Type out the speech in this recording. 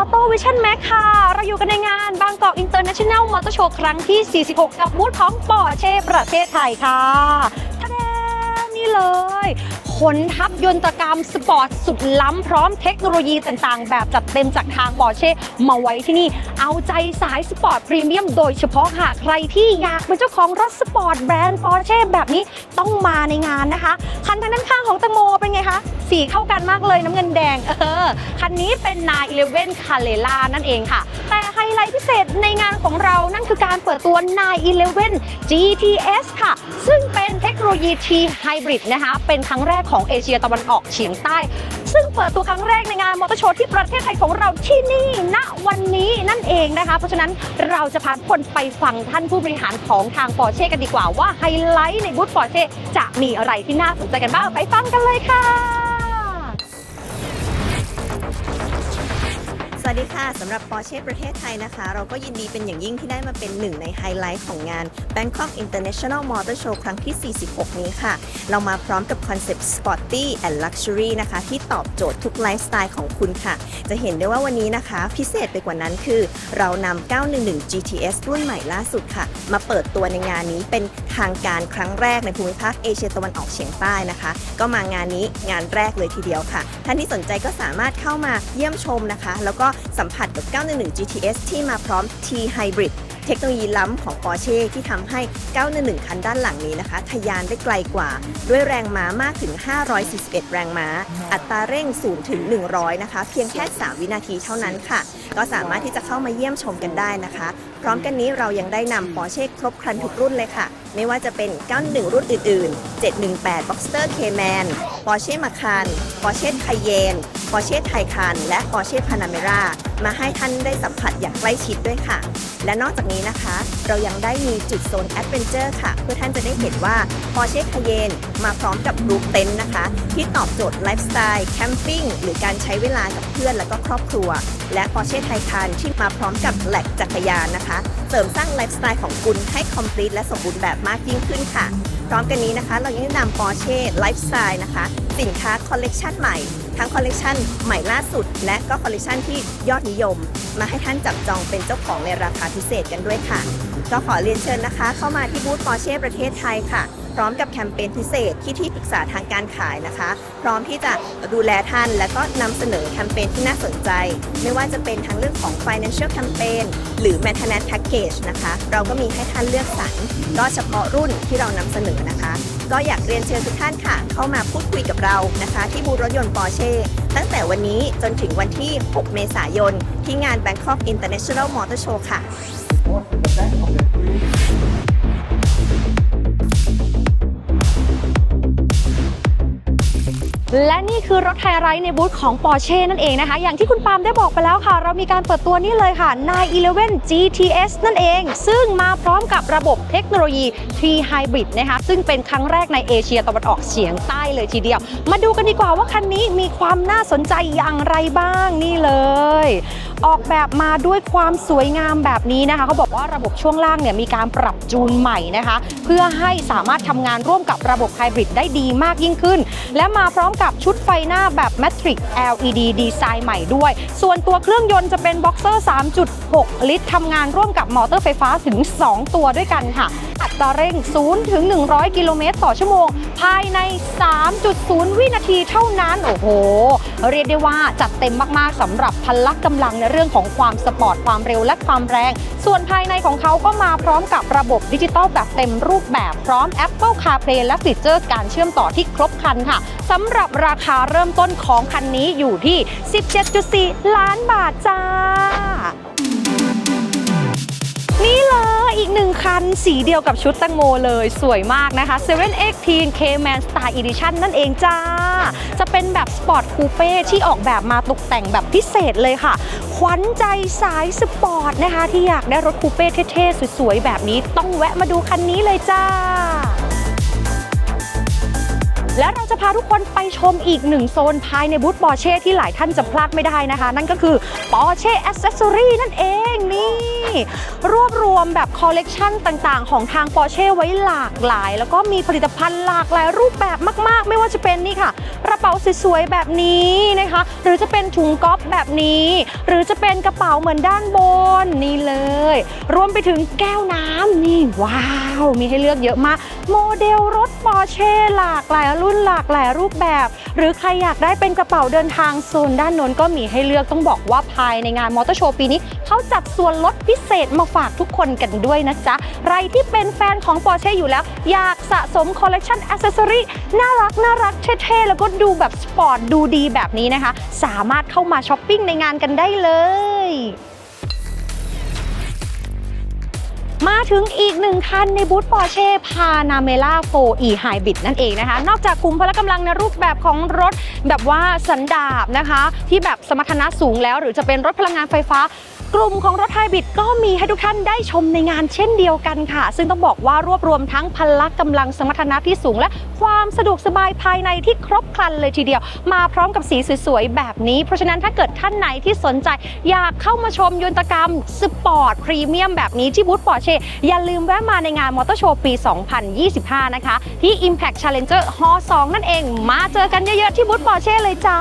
Auto Vision Max ค่ะ เราอยู่กันในงานบางกอก International Motor Show ครั้งที่ 46 กับบูธของปอร์เช่ประเทศไทยค่ะทะแดนี่เลย ขนทัพยนตกรรมสปอร์ตสุดล้ำพร้อมเทคโนโลยีต่างๆ แบบจัดเต็มจากทางปอร์เช่มาไว้ที่นี่ เอาใจสายสปอร์ตพรีเมียมโดยเฉพาะค่ะ ใครที่อยากเป็นเจ้าของรถสปอร์ตแบรนด์ปอร์เช่แบบนี้ต้องมาในงานนะคะ คันทางด้านข้างของแตงโมเป็นไงคะ สีเข้ากันมากเลยน้ำเงินแดง เออ คันนี้เป็นนา11 c a l e l a นั่นเองค่ะ แต่ไฮไลท์พิเศษในงานของเรานั่นคือการเปิดตัว911 GTS ค่ะ ซึ่งเป็นเทคโนโลยี T Hybrid นะคะ เป็นครั้งแรกของเอเชียตะวันออกเฉียงใต้ ซึ่งเปิดตัวครั้งแรกในงานมอเตอร์โชว์ที่ประเทศไทยของเราที่นี่ณวันนี้นั่นเองนะคะ เพราะฉะนั้นเราจะพาคนไปฟังท่านผู้บริหารของทางปอร์เช่กันดีกว่าว่าไฮไลท์ในบูธปอร์เช่จะมีอะไรที่น่าสนใจกันบ้างไปฟังกันเลยค่ะ วัสดีค่ะสำหรับ Porsche ประเทศไทยนะคะ เราก็ยินดีเป็นอย่างยิ่งที่ได้มาเป็นหนึ่งในไฮไลท์ของงาน Bangkok International Motor Show ครั้งที่ 46 นี้ค่ะ เรามาพร้อมกับคอนเซปต์ Sporty and Luxury นะคะ ที่ตอบโจทย์ทุกไลฟ์สไตล์ของคุณค่ะ จะเห็นได้ว่าวันนี้นะคะ พิเศษไปกว่านั้นคือ เรานำ 911 GTS รุ่นใหม่ล่าสุดค่ะ มาเปิดตัวในงานนี้เป็นทางการครั้งแรกในภูมิภาคเอเชียตะวันออกเฉียงใต้นะคะ ก็มางานนี้งานแรกเลยทีเดียวค่ะท่านที่สนใจก็สามารถเข้ามาเยี่ยมชมนะคะ แล้วก็สัมผัสกับ 911 GTS ที่มาพร้อม T Hybrid เทคโนโลยีล้ำของ Porsche ที่ทำให้ 911 คันด้านหลังนี้นะคะ ทะยานได้ไกลกว่า ด้วยแรงม้ามากถึง 541 แรงม้า อัตราเร่ง 0 ถึง 100 นะคะ เพียงแค่ 3 วินาทีเท่านั้นค่ะ ก็สามารถที่จะเข้ามาเยี่ยมชมกันได้นะคะ พร้อมกันนี้เรายังได้นำ Porsche ครบครันทุกรุ่นเลยค่ะ ไม่ว่าจะเป็น 91 รุ่นอื่น ๆ 718 Boxster Cayman Porsche Macan Porsche Cayenne Porsche Taycan และ Porsche Panamera มาให้ท่านได้สัมผัสอย่างใกล้ชิดด้วยค่ะ และนอกจากนี้นะคะ เรายังได้มีจุดโซนแอดเวนเจอร์ค่ะ เพื่อท่านจะได้เห็นว่า Porsche Cayenne มาพร้อมกับรูปเต็นท์นะคะ ที่ตอบโจทย์ไลฟ์สไตล์แคมปิ้งหรือการใช้เวลากับเพื่อนและก็ครอบครัว และ Porsche Taycan ที่มาพร้อมกับแหลกจักรยานนะคะ เสริมสร้างไลฟ์สไตล์ของคุณให้คอมพลีทและสมบูรณ์แบบมากยิ่งขึ้นค่ะพร้อมกันนี้นะคะ เรายังได้นำ Porsche Lifestyle นะคะ สินค้าคอลเลกชันใหม่ ทั้งคอลเลกชันใหม่ล่าสุด และก็คอลเลกชันที่ยอดนิยม มาให้ท่านจับจองเป็นเจ้าของในราคาพิเศษกันด้วยค่ะ ก็ขอเรียนเชิญนะคะ เข้ามาที่บูธปอร์เช่ประเทศไทยค่ะ พร้อมกับแคมเปญพิเศษที่ที่ปรึกษาทางการขายนะคะ พร้อมที่จะดูแลท่านและก็นำเสนอแคมเปญที่น่าสนใจ ไม่ว่าจะเป็นทั้งเรื่องของ financial campaign หรือ maintenance package นะคะ เราก็มีให้ท่านเลือกสรรก็เฉพาะรุ่นที่เรานำเสนอนะคะ ก็อยากเรียนเชิญทุกท่านค่ะ เข้ามาพูดคุยกับเรานะคะ ที่บูธรถยนต์ Porsche ตั้งแต่วันนี้จนถึงวันที่ 6 เมษายน ที่งาน Bangkok International Motor Show ค่ะ และนี่คือรถไฮไรท์ในบูธของ Porsche นั่นเองนะคะ อย่างที่คุณปาล์มได้บอกไปแล้วค่ะ เรามีการเปิดตัวนี่เลยค่ะ 911 GTS นั่นเอง ซึ่งมาพร้อมกับระบบเทคโนโลยี T Hybrid นะคะ ซึ่งเป็นครั้งแรกในเอเชียตะวันออกเฉียงใต้เลยทีเดียว มาดูกันดีกว่าว่าคันนี้มีความน่าสนใจอย่างไรบ้างนี่เลย ออกแบบมาด้วยความสวยงามแบบนี้นะคะเขาบอกว่าระบบช่วงล่างเนี่ยมีการปรับจูนใหม่นะคะ เพื่อให้สามารถทำงานร่วมกับระบบไฮบริดได้ดีมากยิ่งขึ้น และมาพร้อมกับชุดไฟหน้าแบบ Matrix LED ดีไซน์ใหม่ด้วย ส่วนตัวเครื่องยนต์จะเป็น Boxer 3.6 ลิตรทำงานร่วมกับมอเตอร์ไฟฟ้าถึง 2 ตัวด้วยกันค่ะ อัตราเร่ง 0 ถึง 100 กิโลเมตรต่อชั่วโมง ภายใน 3.0 วินาทีเท่านั้น โอ้โห เรียกได้ว่าจัดเต็มมากๆสำหรับพละกำลังในเรื่องของความสปอร์ตความเร็วและความแรง ส่วนภายในของเขาก็มาพร้อมกับระบบดิจิตอลแบบเต็มรูปแบบพร้อม Apple CarPlay และฟีเจอร์การเชื่อมต่อที่ครบคันค่ะสำหรับราคาเริ่มต้นของคันนี้อยู่ที่ 17.4 ล้านบาทจ้า นึ่งคันสีเดียวกับชุดตังโมเลยสวยมากนะคะ 718 K-Man Style Edition นั่นเองจ้า จะเป็นแบบสปอร์ตคูเป้ที่ออกแบบมาตกแต่งแบบพิเศษเลยค่ะ ขวัญใจสายสปอร์ตนะคะ ที่อยากได้รถคูเป้เท่ๆ สวยๆ แบบนี้ต้องแวะมาดูคันนี้เลยจ้า และเราจะพาทุกคนไปชมอีกหนึ่งโซนภายในบูธปอร์เช่ที่หลายท่านจะพลาดไม่ได้นะคะ นั่นก็คือปอร์เช่อ c เซสซอรี่นั่นเองนี่ รวบรวมแบบคอลเลกชันต่างๆ ของทางปอร์เช่ไว้หลากหลาย แล้วก็มีผลิตภัณฑ์หลากหลายรูปแบบมากๆ ไม่ว่าจะเป็นนี่ค่ะกระเป๋าสวยๆแบบนี้นะคะ หรือจะเป็นถุงก๊อฟแบบนี้ หรือจะเป็นกระเป๋าเหมือนด้านบนนี่เลย รวมไปถึงแก้วน้ำนี่ว้าว มีให้เลือกเยอะมาก โมเดลรถปอร์เช่หลากหลายรุ่นหลากหลายรูปแบบ หรือใครอยากได้เป็นกระเป๋าเดินทางโซนด้านน้นก็มีให้เลือกต้องบอกว่าภายในงานมอเตอร์โชว์ปีนี้เขาจัดส่วนลดพิเศษมาฝากทุกคนกันด้วยนะจ๊ะใครที่เป็นแฟนของปอร์เช่อยู่แล้ว อยากสะสมคอลเลกชันอ c เซสซอรี่น่ารักน่ารักเท่ๆแล้วก็ดูแบบสปอร์ตดูดีแบบนี้นะคะ สามารถเข้ามาช้อปปิ้งในงานกันได้เลย มาถึงอีกหนึ่งคันในบูธปอร์เช่พานาเมล่า 4e Hybrid นั่นเองนะคะ นอกจากคุมพละกำลังในรูปแบบของรถแบบว่าสันดาบนะคะ ที่แบบสมรรถนะสูงแล้ว หรือจะเป็นรถพลังงานไฟฟ้า กลุ่มของรถไฮบริดก็มีให้ทุกท่านได้ชมในงานเช่นเดียวกันค่ะ ซึ่งต้องบอกว่ารวบรวมทั้งพละกำลังสมรรถนะที่สูง และความสะดวกสบายภายในที่ครบครันเลยทีเดียว มาพร้อมกับสีสวยๆ แบบนี้ เพราะฉะนั้นถ้าเกิดท่านไหนที่สนใจ อยากเข้ามาชมยนตกรรมสปอร์ตพรีเมียมแบบนี้ที่บูธปอร์เช่อย่าลืมแวะมาในงานมอเตอร์โชว์ปี 2025 นะคะ ที่ Impact Challenger Hall 2นั่นเอง มาเจอกันเยอะๆที่บูธปอร์เช่เลยจ้า